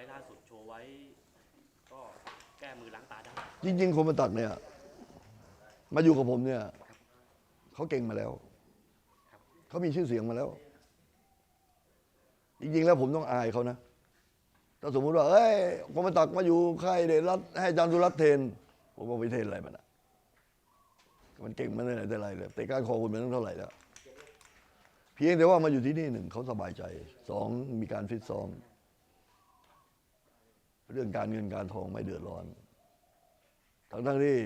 ล์ล่าสุดโชว์ไว้ ก็แก้มือล้างตาได้ จริง ๆ คนมาตักเนี่ย มาอยู่กับผมเนี่ย เขาเก่งมาแล้ว เขามีชื่อเสียงมาแล้ว จริง ๆ แล้วผมต้องอายเขานะ ถ้าสมมุติว่า เอ้ยคนมาตักมาอยู่ค่ายเดรัตให้อาจารย์สุรัตเทน ผมบอกไปเทนอะไรมันอะมันเก่งมาได้ไหนแต่ไรเลยแต่การคอคุณมันต้องเท่าไหร่แล้ว เพียงแต่ว่ามาอยู่ที่นี่หนึ่งเขาสบายใจสองมีการฟิตซ้อม เรื่องการเงินการทองไม่เดือดร้อน ทั้งทั้งๆที่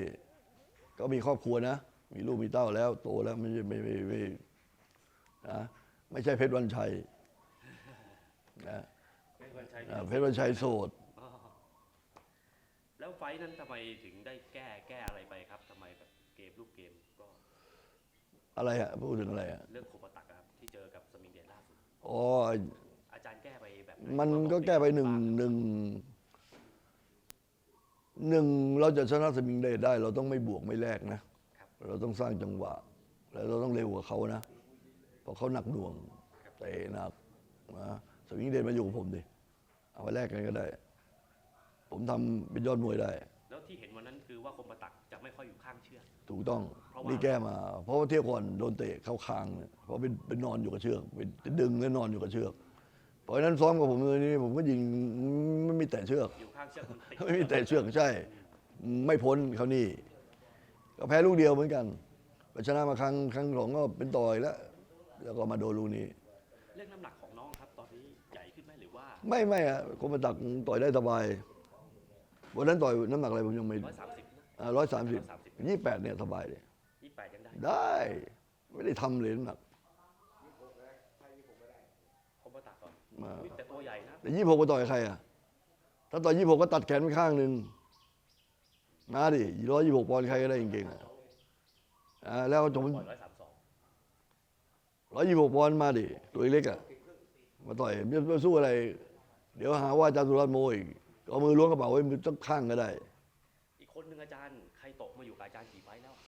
ก็มีครอบครัวนะ มีลูกมีเต้าแล้ว โตแล้วไม่ใช่ไม่ไม่ไม่นะไม่ใช่เพชรวันชัยนะไม่ควรใช้อ่าเพชรวันชัยโสด อ๋อแล้วไฟท์นั้นทำไมถึงได้แก้แก้อะไรไปครับทำไมแบบเกมลูกเกมก็อะไรอะพูดถึงอะไรอะเรื่องโคปตักอะครับที่เจอกับสมิงเดชล่าสุด อ๋อ อาจารย์แก้ไปแบบไหมันว่าก็แก้ไปหนึ่งบ้าหนึ่ง หนึ่งเราจะชนะสมิงเดชได้ เราต้องไม่บวกไม่แลกนะครับเราต้องสร้างจังหวะ แล้วเราต้องเร็วกว่าเขานะ เพราะเขาหนักหน่วงเตะหนักนะสวิงเดนมาอยู่กับผมดิเอาไปแลกกันก็ได้ ผมทำเป็นยอดมวยได้ แล้วที่เห็นวันนั้นคือว่าคมปตักจะไม่ค่อยอยู่ข้างเชือกถูกต้องเพราะว่านี่แก้มา เพราะว่าเที่ยวก่อนโดนเตะเข้าคางเนี่ยเพราะเป็นเป็นนอนอยู่กับเชือกเป็นดึงแล้วนอนอยู่กับเชือกเพ ราะฉะนั้นซ้อมกับผมเลยนี่ผมก็ยิงไม่มีแตะเชือก อยู่ข้างเชือกมันติดไม่มีแตะเชือกใช่ ไม่พ้นเขานี่ ก็แพ้ลูกเดียวเหมือนกันไปชนะมาครั้งครั้งสองก็เป็นต่อยแล้ว แล้วก็มาโดนลูกนี้ เรื่องน้ำหนักของน้องครับ ตอนนี้ใหญ่ขึ้นไหมหรือว่าไม่ไม่อะคนมาตักต่อยได้สบายวันนั้นต่อยน้ำหนักอะไรผมยังไม่ร้อยสามสิบร้อยสามสิบ130ยี่แปดเนี่ยสบายเลยยี่แปดยังได้ ได้ ไม่ได้ทำเลยน้ำหนัก คมปตักก่อน มาอุ๊ยแต่ตัวใหญ่นะแต่ยี่หกก็ต่อยกับใครอะ ถ้าต่อยยี่หกก็ตัดแขนไปข้างหนึ่งมาดิร้อยยี่หกปอนด์ใครก็ได้เก่งๆอะอ่าแล้วผมปล่อยร้อยสามสองร้อยยี่หกปอนด์มาดิตัวเล็กอะมาต่อยไม่ไม่สู้อะไร เดี๋ยวหาว่าอาจารย์สุรัตน์โมอีกเอามือล้วงกระเป๋าไว้มือต้องข้างก็ได้ อีกคนหนึ่งอาจารย์ใครตกมาอยู่กับอาจารย์กี่ไฟ